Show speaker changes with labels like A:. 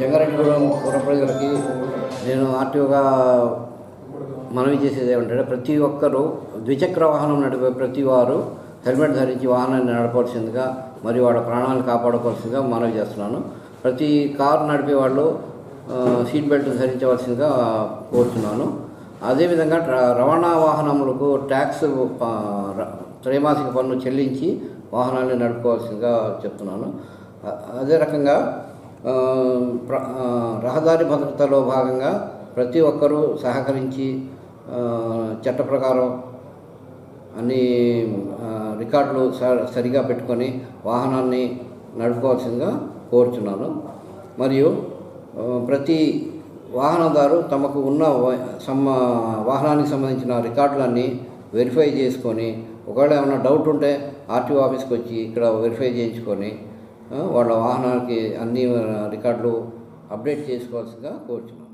A: జంగారెడ్డిగూడెం పూర్వ ప్రజలకి నేను ఆర్టీఓగా మనవి చేసేది ఏమంటే ప్రతి ఒక్కరూ ద్విచక్ర వాహనం నడిపే ప్రతి వారు హెల్మెట్ ధరించి వాహనాన్ని నడపవలసిందిగా మరియు వాళ్ళ ప్రాణాలను కాపాడుకోవాల్సిందిగా మనవి చేస్తున్నాను. ప్రతి కారు నడిపే వాళ్ళు సీట్ బెల్ట్ ధరించవలసిందిగా కోరుతున్నాను. అదేవిధంగా రవాణా వాహనములకు ట్యాక్స్ త్రైమాసిక పన్ను చెల్లించి వాహనాన్ని నడుపుకోవాల్సిందిగా చెప్తున్నాను. అదే రకంగా రహదారి భద్రతలో భాగంగా ప్రతి ఒక్కరూ సహకరించి చట్ట ప్రకారం అన్ని రికార్డులు స- సరిగా పెట్టుకొని వాహనాన్ని నడుపుకోవాల్సిందిగా కోరుచున్నాను. మరియు ప్రతి వాహనదారు తమకు ఉన్న సమ్మ వాహనానికి సంబంధించిన రికార్డులన్నీ వెరిఫై చేసుకొని ఒకవేళ ఏమైనా డౌట్ ఉంటే ఆర్టీఓ ఆఫీస్కి వచ్చి ఇక్కడ వెరిఫై చేయించుకొని వాళ్ళ వాహనాలకి అన్ని రికార్డులు అప్డేట్ చేసుకోవాల్సిందిగా కోరుచున్నాను